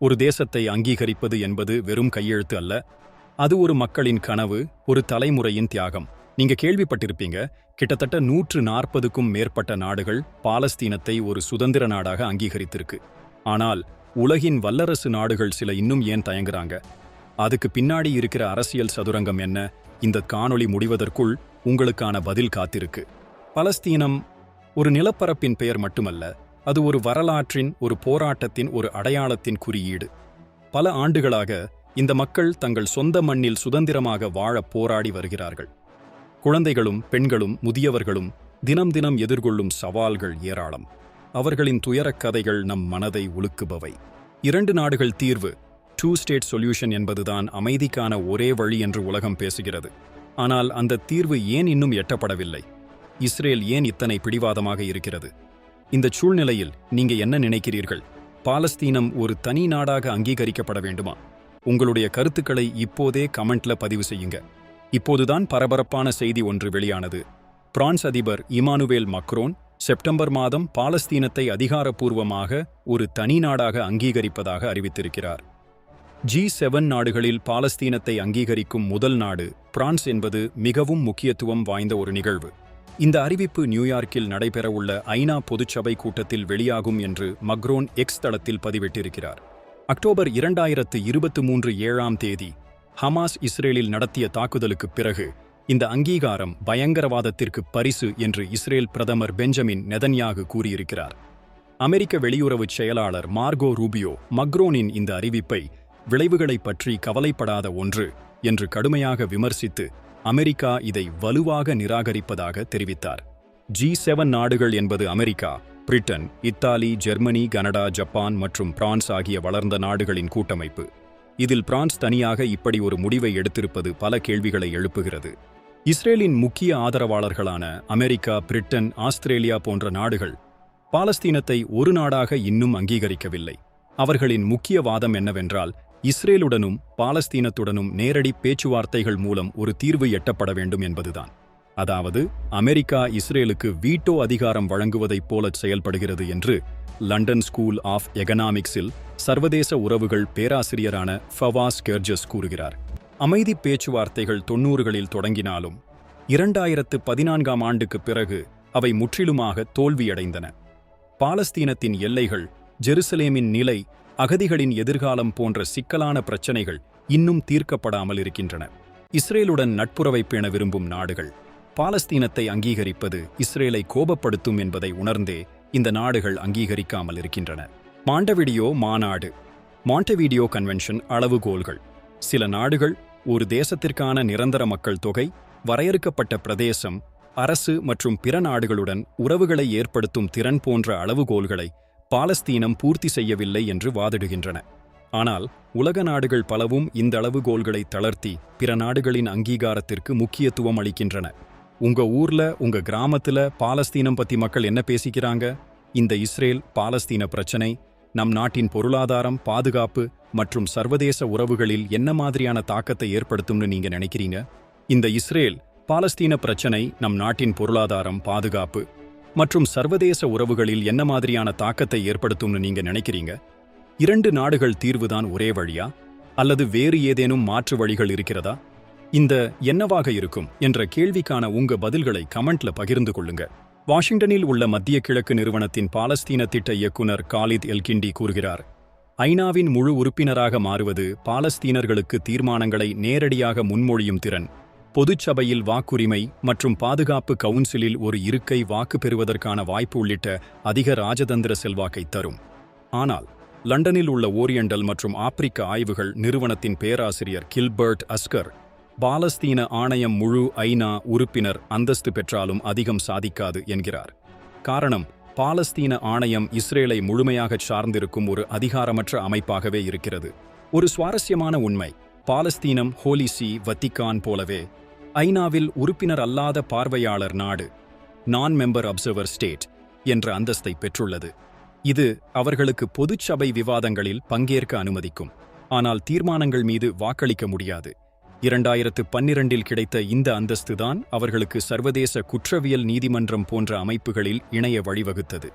ஒரு தேசத்தை அங்கீகரிப்பது என்பது வெறும் கையெழுத்து அல்ல. அது ஒரு மக்களின் கனவு ஒரு தலைமுறையின் தியாகம். நீங்க கேள்விப்பட்டிருப்பீங்க கிட்டத்தட்ட நூற்று நாற்பதுக்கும் மேற்பட்ட நாடுகள் பாலஸ்தீனத்தை ஒரு சுதந்திர நாடாக அங்கீகரித்திருக்கு. ஆனால் உலகின் வல்லரசு நாடுகள் சில இன்னும் ஏன் தயங்குறாங்க? அதுக்கு பின்னாடி இருக்கிற அரசியல் சதுரங்கம் என்ன? இந்த காணொளி முடிவதற்குள் உங்களுக்கான பதில் காத்திருக்கு. பலஸ்தீனம் ஒரு நிலப்பரப்பின் பெயர் மட்டுமல்ல அது ஒரு வரலாற்றின் ஒரு போராட்டத்தின் ஒரு அடையாளத்தின் குறியீடு. பல ஆண்டுகளாக இந்த மக்கள் தங்கள் சொந்த மண்ணில் சுதந்திரமாக வாழ போராடி வருகிறார்கள். குழந்தைகளும் பெண்களும் முதியவர்களும் தினம் தினம் எதிர்கொள்ளும் சவால்கள் ஏராளம். அவர்களின் துயரக் கதைகள் நம் மனதை உலுக்குபவை. இரண்டு நாடுகள் தீர்வு டூ ஸ்டேட் சொல்யூஷன் என்பதுதான் அமைதிக்கான ஒரே வழி என்று உலகம் பேசுகிறது. ஆனால் அந்த தீர்வு ஏன் இன்னும் எட்டப்படவில்லை? இஸ்ரேல் ஏன் இத்தனை பிடிவாதமாக இருக்கிறது? இந்த சூழ்நிலையில் நீங்க என்ன நினைக்கிறீர்கள்? பாலஸ்தீனம் ஒரு தனி நாடாக அங்கீகரிக்கப்பட வேண்டுமா? உங்களுடைய கருத்துக்களை இப்போதே கமெண்ட்ல பதிவு செய்யுங்க. இப்போதுதான் பரபரப்பான செய்தி ஒன்று வெளியானது. பிரான்ஸ் அதிபர் இமானுவேல் மக்ரோன் செப்டம்பர் மாதம் பாலஸ்தீனத்தை அதிகாரப்பூர்வமாக ஒரு தனி நாடாக அங்கீகரிப்பதாக அறிவித்திருக்கிறார். ஜி செவன் நாடுகளில் பாலஸ்தீனத்தை அங்கீகரிக்கும் முதல் நாடு பிரான்ஸ் என்பது மிகவும் முக்கியத்துவம் வாய்ந்த ஒரு நிகழ்வு. இந்த அறிவிப்பு நியூயார்க்கில் நடைபெறவுள்ள ஐநா பொதுச்சபை கூட்டத்தில் வெளியாகும் என்று மக்ரோன் எக்ஸ் தளத்தில் பதிவிட்டிருக்கிறார். அக்டோபர் இரண்டாயிரத்து இருபத்து மூன்று ஏழாம் தேதி ஹமாஸ் இஸ்ரேலில் நடத்திய தாக்குதலுக்குப் பிறகு இந்த அங்கீகாரம் பயங்கரவாதத்திற்கு பரிசு என்று இஸ்ரேல் பிரதமர் பெஞ்சமின் நெதன்யாகு கூறியிருக்கிறார். அமெரிக்க வெளியுறவுச் செயலாளர் மார்கோ ரூபியோ மக்ரோனின் இந்த அறிவிப்பை விளைவுகளைப் பற்றி கவலைப்படாத ஒன்று என்று கடுமையாக விமர்சித்து அமெரிக்கா இதை வலுவாக நிராகரிப்பதாக தெரிவித்தார். ஜி செவன் நாடுகள் என்பது America Britain Italy Germany Canada Japan மற்றும் பிரான்ஸ் ஆகிய வளர்ந்த நாடுகளின் கூட்டமைப்பு. இதில் பிரான்ஸ் தனியாக இப்படி ஒரு முடிவை எடுத்திருப்பது பல கேள்விகளை எழுப்புகிறது. இஸ்ரேலின் முக்கிய ஆதரவாளர்களான அமெரிக்கா பிரிட்டன் ஆஸ்திரேலியா போன்ற நாடுகள் பாலஸ்தீனத்தை ஒரு நாடாக இன்னும் அங்கீகரிக்கவில்லை. அவர்களின் முக்கிய வாதம் என்னவென்றால் இஸ்ரேலுடனும் பாலஸ்தீனத்துடனும் நேரடி பேச்சுவார்த்தைகள் மூலம் ஒரு தீர்வு எட்டப்பட வேண்டும் என்பதுதான். அதாவது அமெரிக்கா இஸ்ரேலுக்கு வீட்டோ அதிகாரம் வழங்குவதைப் போல செயல்படுகிறது என்று லண்டன் ஸ்கூல் ஆஃப் எகனாமிக்ஸில் சர்வதேச உறவுகள் பேராசிரியரான ஃபவாஸ் கெர்ஜஸ் கூறுகிறார். அமைதி பேச்சுவார்த்தைகள் தொன்னூறுகளில் தொடங்கினாலும் இரண்டாயிரத்து பதினான்காம் ஆண்டுக்குப் பிறகு அவை முற்றிலுமாக தோல்வியடைந்தன. பாலஸ்தீனத்தின் எல்லைகள் ஜெருசலேமின் நிலை அகதிகளின் எதிர்காலம் போன்ற சிக்கலான பிரச்சனைகள் இன்னும் தீர்க்கப்படாமல் இருக்கின்றன. இஸ்ரேலுடன் நட்புறவை பேண விரும்பும் நாடுகள் பாலஸ்தீனத்தை அங்கீகரிப்பது இஸ்ரேலை கோபப்படுத்தும் என்பதை உணர்ந்தே இந்த நாடுகள் அங்கீகரிக்காமல் இருக்கின்றன. மாண்டவிடியோ மாநாடு மாண்டவிடியோ கன்வென்ஷன் அளவுகோல்கள். சில நாடுகள் ஒரு தேசத்திற்கான நிரந்தர மக்கள் தொகை வரையறுக்கப்பட்ட பிரதேசம் அரசு மற்றும் பிற நாடுகளுடன் உறவுகளை ஏற்படுத்தும் திறன் போன்ற அளவுகோல்களை பாலஸ்தீனம் பூர்த்தி செய்யவில்லை என்று வாதிடுகின்றன. ஆனால் உலக நாடுகள் பலவும் இந்த அளவுகோல்களை தளர்த்தி பிற நாடுகளின் அங்கீகாரத்திற்கு முக்கியத்துவம் அளிக்கின்றன. உங்க ஊர்ல உங்க கிராமத்துல பாலஸ்தீனம் பத்தி மக்கள் என்ன பேசிக்கிறாங்க? இந்த இஸ்ரேல் பாலஸ்தீன பிரச்சனை நம் நாட்டின் பொருளாதாரம் பாதுகாப்பு மற்றும் சர்வதேச உறவுகளில் என்ன மாதிரியான தாக்கத்தை ஏற்படுத்தும்னு நீங்க நினைக்கிறீங்க? இந்த இஸ்ரேல் பாலஸ்தீன பிரச்சனை நம் நாட்டின் பொருளாதாரம் பாதுகாப்பு மற்றும் சர்வதேச உறவுகளில் என்ன மாதிரியான தாக்கத்தை ஏற்படுத்தும்னு நீங்க நினைக்கிறீங்க? இரண்டு நாடுகள் தீர்வுதான் ஒரே வழியா? அல்லது வேறு ஏதேனும் மாற்று வழிகள் இருக்கிறதா? இந்த என்னவாக இருக்கும் என்ற கேள்விக்கான உங்க பதில்களை கமெண்ட்ல பகிர்ந்து கொள்ளுங்க. வாஷிங்டனில் உள்ள மத்திய கிழக்கு நிறுவனத்தின் பாலஸ்தீன திட்ட இயக்குனர் காலித் எல்கிண்டி கூறுகிறார் ஐநாவின் முழு உறுப்பினராக மாறுவது பாலஸ்தீனர்களுக்கு தீர்மானங்களை நேரடியாக முன்மொழியும் திறன். பொதுச்சபையில் வாக்குரிமை மற்றும் பாதுகாப்பு கவுன்சிலில் ஒரு இருக்கை வாக்கு பெறுவதற்கான வாய்ப்பு உள்ளிட்ட அதிக ராஜதந்திர செல்வாக்கை தரும். ஆனால் லண்டனில் உள்ள ஓரியண்டல் மற்றும் ஆப்பிரிக்க ஆய்வுகள் நிறுவனத்தின் பேராசிரியர் கில்பர்ட் அஸ்கர் பாலஸ்தீன ஆணையம் முழு ஐநா உறுப்பினர் அந்தஸ்து பெற்றாலும் அதிகம் சாதிக்காது என்கிறார். காரணம் பாலஸ்தீன ஆணையம் இஸ்ரேலை முழுமையாகச் சார்ந்திருக்கும் ஒரு அதிகாரமற்ற அமைப்பாகவே இருக்கிறது. ஒரு சுவாரஸ்யமான உண்மை பாலஸ்தீனம் ஹோலிசி வத்திக்கான் போலவே ஐநாவில் உறுப்பினர் அல்லாத பார்வையாளர் நாடு நான் மெம்பர் அப்சர்வர் ஸ்டேட் என்ற அந்தஸ்தை பெற்றுள்ளது. இது அவர்களுக்கு பொதுச்சபை விவாதங்களில் பங்கேற்க அனுமதிக்கும். ஆனால் தீர்மானங்கள் மீது வாக்களிக்க முடியாது. இரண்டாயிரத்து பன்னிரண்டில் கிடைத்த இந்த அந்தஸ்துதான் அவர்களுக்கு சர்வதேச குற்றவியல் நீதிமன்றம் போன்ற அமைப்புகளில் இணைய வழிவகுத்தது.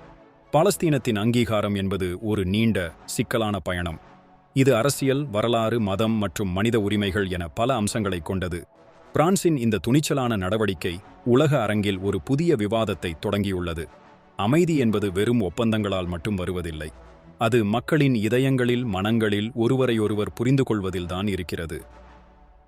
பாலஸ்தீனத்தின் அங்கீகாரம் என்பது ஒரு நீண்ட சிக்கலான பயணம். இது அரசியல் வரலாறு மதம் மற்றும் மனித உரிமைகள் என பல அம்சங்களைக் கொண்டது. பிரான்சின் இந்த துணிச்சலான நடவடிக்கை உலக அரங்கில் ஒரு புதிய விவாதத்தை தொடங்கியுள்ளது. அமைதி என்பது வெறும் ஒப்பந்தங்களால் மட்டும் வருவதில்லை. அது மக்களின் இதயங்களில் மனங்களில் ஒருவரையொருவர் புரிந்து கொள்வதில்தான் இருக்கிறது.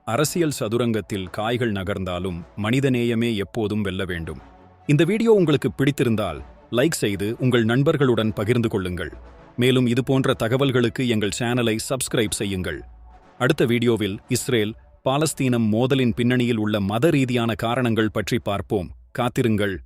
அரசியல் சதுரங்கத்தில் காய்கள் நகர்ந்தாலும் மனிதநேயமே எப்போதும் வெல்ல வேண்டும். இந்த வீடியோ உங்களுக்கு பிடித்திருந்தால் லைக் செய்து உங்கள் நண்பர்களுடன் பகிர்ந்து கொள்ளுங்கள். மேலும் இதுபோன்ற தகவல்களுக்கு எங்கள் சேனலை சப்ஸ்கிரைப் செய்யுங்கள். அடுத்த வீடியோவில் இஸ்ரேல் பாலஸ்தீனம் மோதலின் பின்னணியில் உள்ள மத ரீதியான காரணங்கள் பற்றி பார்ப்போம். காத்திருங்கள்.